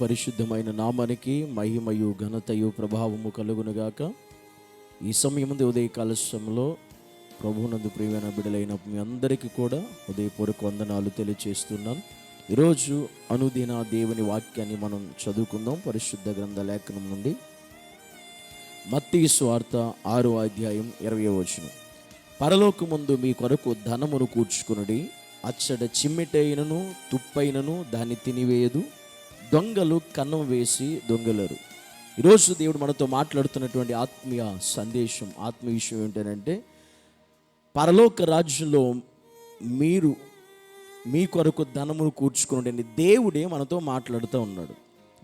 పరిశుద్ధమైన నామానికి మహిమయు ఘనతయు ప్రభావము కలుగునుగాక. ఈ సమయం ఉదయకాల సమయంలో ప్రభునందు ప్రియమైన బిడలైన మీ అందరికీ కూడా ఉదయపూర్వక వందనాలు తెలియచేస్తున్నాను ఈరోజు అనుదిన దేవుని వాక్యాన్ని మనం చదువుకుందాం పరిశుద్ధ గ్రంథ లేఖనం నుండి. మత్తి స్వార్త ఆరో అధ్యాయం ఇరవై వచనం. పరలోకముందు మీ కొరకు ధనమును కూర్చుకునుడి. అచ్చట చిమ్మెటైనను తుప్పైనను దాన్ని తినివేయదు. దొంగలు కన్నం వేసి దొంగలరు. ఈరోజు దేవుడు మనతో మాట్లాడుతున్నటువంటి ఆత్మీయ సందేశం ఆత్మీయ విషయం ఏంటంటే పరలోక రాజ్యంలో మీరు మీ కొరకు ధనమును కూర్చుకుని దేవుడే మనతో మాట్లాడుతూ ఉన్నాడు.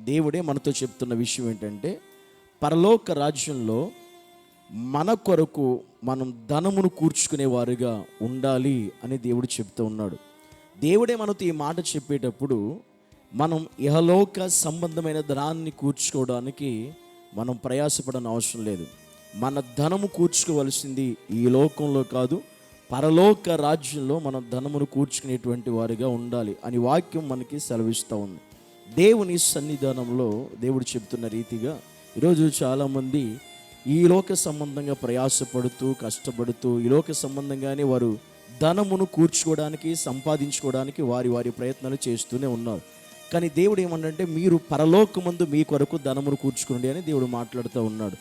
దేవుడే మనతో చెప్తున్న విషయం ఏంటంటే పరలోక రాజ్యంలో మన కొరకు మనం ధనమును కూర్చుకునేవారుగా ఉండాలి అని దేవుడు చెప్తూ ఉన్నాడు. దేవుడే మనతో ఈ మాట చెప్పేటప్పుడు మనం ఇహలోక సంబంధమైన ధనాన్ని కూర్చుకోవడానికి మనం ప్రయాసపడని అవసరం లేదు. మన ధనము కూర్చుకోవలసింది ఈ లోకంలో కాదు పరలోక రాజ్యంలో మనం ధనమును కూర్చుకునేటువంటి వారిగా ఉండాలి అని వాక్యం మనకి సెలవిస్తూ ఉంది. దేవుని సన్నిధానంలో దేవుడు చెప్తున్న రీతిగా ఈరోజు చాలామంది ఈ లోక సంబంధంగా ప్రయాసపడుతూ కష్టపడుతూ ఈ లోక సంబంధంగానే వారు ధనమును కూర్చుకోవడానికి సంపాదించుకోవడానికి వారి వారి ప్రయత్నాలు చేస్తూనే ఉన్నారు. కానీ దేవుడు ఏమంటే మీరు పరలోకమందు మీ కొరకు ధనమును కూర్చుకోండి అని దేవుడు మాట్లాడుతూ ఉన్నాడు.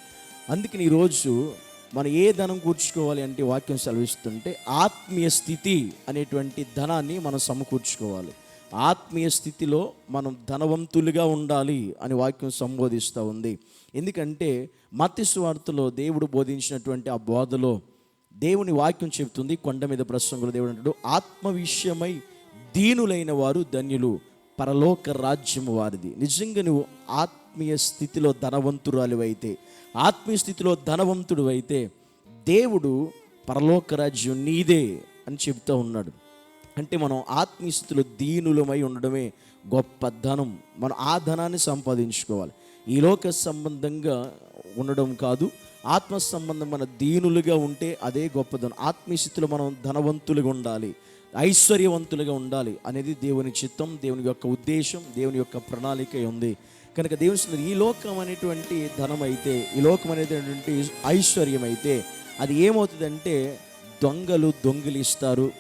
అందుకని ఈరోజు మనం ఏ ధనం కూర్చుకోవాలి అంటే వాక్యం సెలవిస్తుంటే ఆత్మీయ స్థితి అనేటువంటి ధనాన్ని మనం సమకూర్చుకోవాలి. ఆత్మీయ స్థితిలో మనం ధనవంతులుగా ఉండాలి అని వాక్యం సంబోధిస్తూ ఉంది. ఎందుకంటే మత్తి దేవుడు బోధించినటువంటి ఆ బోధలో దేవుని వాక్యం చెబుతుంది. కొండ మీద ప్రసంగులు దేవుడు అంటాడు ఆత్మ విషయమై దీనులైన వారు ధన్యులు. పరలోక రాజ్యము వారిది. నిజంగా నువ్వు ఆత్మీయ స్థితిలో ధనవంతురాలు అయితే ఆత్మీయ స్థితిలో ధనవంతుడు అయితే దేవుడు పరలోక రాజ్యం నీదే అని చెబుతూ ఉన్నాడు. అంటే మనం ఆత్మీయ స్థితిలో దీనులమై ఉండడమే గొప్ప ధనం. మనం ఆ ధనాన్ని సంపాదించుకోవాలి. ఈ లోక సంబంధంగా ఉండడం కాదు ఆత్మ సంబంధం మన దీనులుగా ఉంటే అదే గొప్పదనం ఆత్మీయ స్థితిలో మనం ధనవంతులుగా ఉండాలి. ఐశ్వర్యవంతులుగా ఉండాలి అనేది దేవుని చిత్తం దేవుని యొక్క ఉద్దేశం దేవుని యొక్క ప్రణాళిక ఉంది. కనుక దేవుని ఈ లోకం అనేటువంటి ధనం అయితే ఈ లోకం అనేటువంటి ఐశ్వర్యం అయితే అది ఏమవుతుందంటే దొంగలు దొంగిలిస్తారు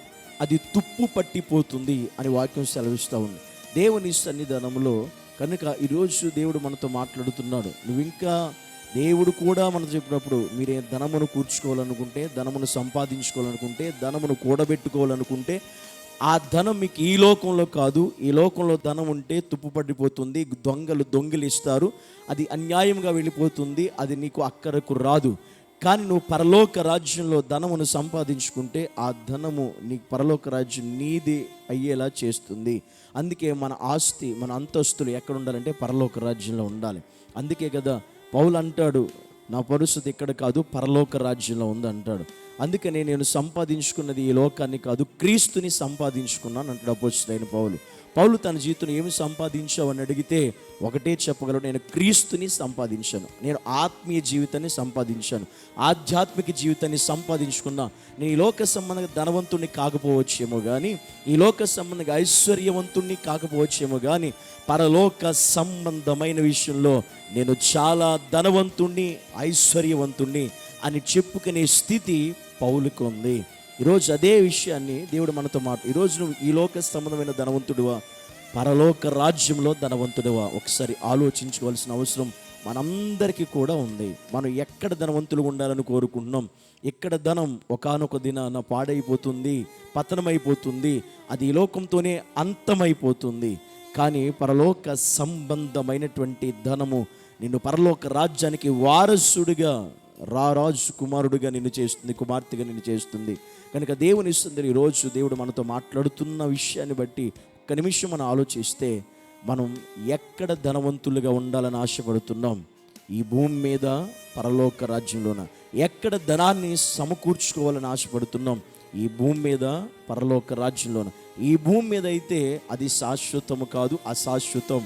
అది తుప్పు పట్టిపోతుంది అని వాక్యం సెలవిస్తూ ఉంది. దేవుని సన్నిధానంలో కనుక ఈరోజు దేవుడు మనతో మాట్లాడుతున్నాడు నువ్వు ఇంకా దేవుడు కూడా మనం చెప్పినప్పుడు మీరే ధనమును కూర్చుకోవాలనుకుంటే ధనమును సంపాదించుకోవాలనుకుంటే ధనమును కూడబెట్టుకోవాలనుకుంటే ఆ ధనం మీకు ఈ లోకంలో కాదు. ఈ లోకంలో ధనం ఉంటే తుప్పు పడిపోతుంది దొంగలు దొంగిలిస్తారు అది అన్యాయంగా వెళ్ళిపోతుంది అది నీకు అక్కరకు రాదు. కానీ నువ్వు పరలోక రాజ్యంలో ధనమును సంపాదించుకుంటే ఆ ధనము నీ పరలోక రాజ్యం నీది అయ్యేలా చేస్తుంది. అందుకే మన ఆస్తి మన అంతస్తులు ఎక్కడ ఉండాలంటే పరలోక రాజ్యంలో ఉండాలి. అందుకే కదా పౌలు అంటాడు నా పరిస్థితి ఇక్కడ కాదు పరలోక రాజ్యంలో ఉంది అంటాడు. అందుకనే నేను సంపాదించుకున్నది ఈ లోకాన్ని కాదు క్రీస్తుని సంపాదించుకున్నాను అంటాడు అపోజిట్ పౌలు. పౌలు తన జీవితంలో ఏమి సంపాదించావు అని అడిగితే ఒకటే చెప్పగలడు నేను క్రీస్తుని సంపాదించాను. నేను ఆత్మీయ జీవితాన్ని సంపాదించాను. ఆధ్యాత్మిక జీవితాన్ని సంపాదించుకున్నా. నేను ఈ లోక సంబంధంగా ధనవంతుణ్ణి కాకపోవచ్చేమో కానీ ఈ లోక సంబంధంగా ఐశ్వర్యవంతుణ్ణి కాకపోవచ్చేమో కానీ పరలోక సంబంధమైన విషయంలో నేను చాలా ధనవంతుణ్ణి ఐశ్వర్యవంతుణ్ణి అని చెప్పుకునే స్థితి పౌలుకు ఉంది. ఈరోజు అదే విషయాన్ని దేవుడు మనతో మాట ఈరోజు నువ్వు ఈ లోక సంబంధమైన ధనవంతుడువా? పరలోక రాజ్యంలో ధనవంతుడువా? ఒకసారి ఆలోచించుకోవాల్సిన అవసరం మనందరికీ కూడా ఉంది. మనం ఎక్కడ ధనవంతులు ఉండాలని కోరుకుంటున్నాం? ఎక్కడ ధనం ఒకనొక దినాన పాడైపోతుంది పతనమైపోతుంది అది ఈ లోకంతోనే అంతమైపోతుంది. కానీ పరలోక సంబంధమైనటువంటి ధనము నిన్ను పరలోక రాజ్యానికి వారసుడిగా రారాజు కుమారుడిగా నిన్ను చేస్తుంది కుమార్తెగా నిన్ను చేస్తుంది. కనుక దేవుని ఇస్తుంది ఈరోజు దేవుడు మనతో మాట్లాడుతున్న విషయాన్ని బట్టి ఒక్క నిమిషం మనం ఆలోచిస్తే మనం ఎక్కడ ధనవంతులుగా ఉండాలని ఆశపడుతున్నాం? ఈ భూమి మీద పరలోక రాజ్యంలోన. ఎక్కడ ధనాన్ని సమకూర్చుకోవాలని ఆశపడుతున్నాం? ఈ భూమి మీద పరలోక రాజ్యంలోన. ఈ భూమి మీద అయితే అది శాశ్వతము కాదు అశాశ్వతం.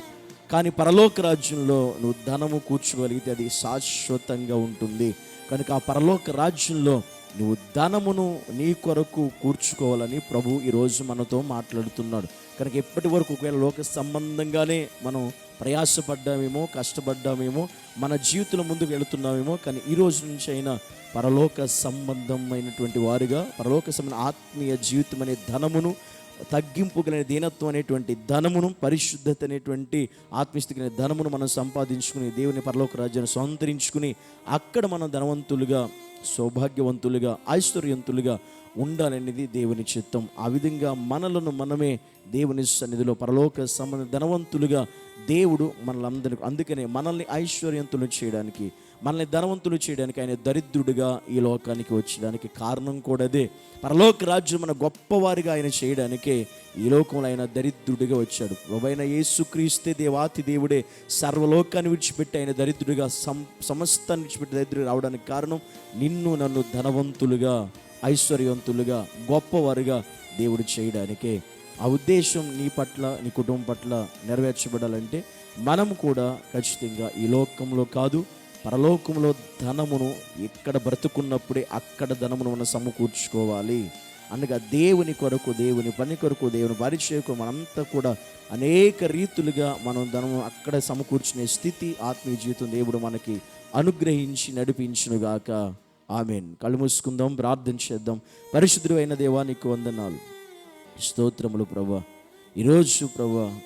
కానీ పరలోక రాజ్యంలో నువ్వు ధనము కూర్చోగలిగితే అది శాశ్వతంగా ఉంటుంది. కనుక ఆ పరలోక రాజ్యంలో నువ్వు ధనమును నీ కొరకు కూర్చుకోవాలని ప్రభు ఈరోజు మనతో మాట్లాడుతున్నాడు. కనుక ఇప్పటి వరకు ఒకవేళ లోక సంబంధంగానే మనం ప్రయాసపడ్డామేమో కష్టపడ్డామేమో మన జీవితంలో ముందుకు వెళుతున్నామేమో కానీ ఈ రోజు నుంచి అయినా పరలోక సంబంధమైనటువంటి వారుగా పరలోక సంబంధ ఆత్మీయ జీవితం అనే ధనమును తగ్గింపు కలిగిన దీనత్వం అనేటువంటి ధనమును పరిశుద్ధత అనేటువంటి ఆత్మీయస్థితి కలిగిన ధనమును మనం సంపాదించుకుని దేవుని పరలోక రాజ్యాన్ని సొంతరించుకుని అక్కడ మనం ధనవంతులుగా సౌభాగ్యవంతులుగా ఐశ్వర్యవంతులుగా ఉండాలనేది దేవుని చిత్తం. ఆ విధంగా మనలను మనమే దేవుని సన్నిధిలో పరలోక సంబంధ ధనవంతులుగా దేవుడు మనలందరికీ అందుకనే మనల్ని ఐశ్వర్యంతులు చేయడానికి మనల్ని ధనవంతులు చేయడానికి ఆయన దరిద్రుడిగా ఈ లోకానికి వచ్చడానికి కారణం కూడా అదే. పరలోక రాజ్యం మన గొప్పవారిగా ఆయన చేయడానికే ఈ లోకంలో ఆయన దరిద్రుడిగా వచ్చాడు. ప్రభైన యేసుక్రీస్తే దేవాతి దేవుడే సర్వలోకాన్ని విడిచిపెట్టి ఆయన దరిద్రుడిగా సం సమస్తాన్ని విడిచిపెట్టి దరిద్రుడు రావడానికి కారణం నిన్ను నన్ను ధనవంతులుగా ఐశ్వర్యవంతులుగా గొప్పవారుగా దేవుడు చేయడానికే. ఆ ఉద్దేశం నీ పట్ల నీ కుటుంబం పట్ల నెరవేర్చబడాలంటే మనం కూడా ఖచ్చితంగా ఈ లోకంలో కాదు పరలోకంలో ధనమును ఎక్కడ బ్రతుకున్నప్పుడే అక్కడ ధనమును మనం సమకూర్చుకోవాలి. అనగా దేవుని కొరకు దేవుని పని కొరకు దేవుని పరిచయకు మనంతా కూడా అనేక రీతులుగా మనం ధనము అక్కడ సమకూర్చునే స్థితి ఆత్మీయ జీవితం దేవుడు మనకి అనుగ్రహించి నడిపించునుగాక ఆమెన్. కళ్ళు మూసుకుందాం ప్రార్థన చేద్దాం. పరిశుద్ధుడు అయిన దేవానికి వందనాలు. స్తోత్రములు ప్రభా. ఈరోజు ప్రభా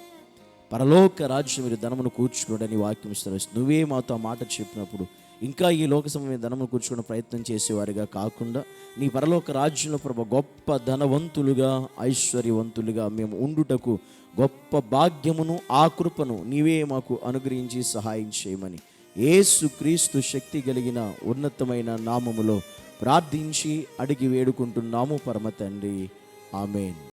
పరలోక రాజ్యం మీరు ధనమును కూర్చుకోవడానికి వాక్యం ఇస్తారు నువ్వే మాతో ఆ మాట చెప్పినప్పుడు ఇంకా ఈ లోక సమయం ధనమును కూర్చుకునే ప్రయత్నం చేసేవారిగా కాకుండా నీ పరలోక రాజ్యంలో ప్రభ గొప్ప ధనవంతులుగా ఐశ్వర్యవంతులుగా మేము ఉండుటకు గొప్ప భాగ్యమును ఆ కృపను నీవే మాకు అనుగ్రహించి సహాయం చేయమని ఏసు క్రీస్తు శక్తి కలిగిన ఉన్నతమైన నామములో ప్రార్థించి అడిగి వేడుకుంటున్నాము పరమ తండ్రి. ఆమెన్.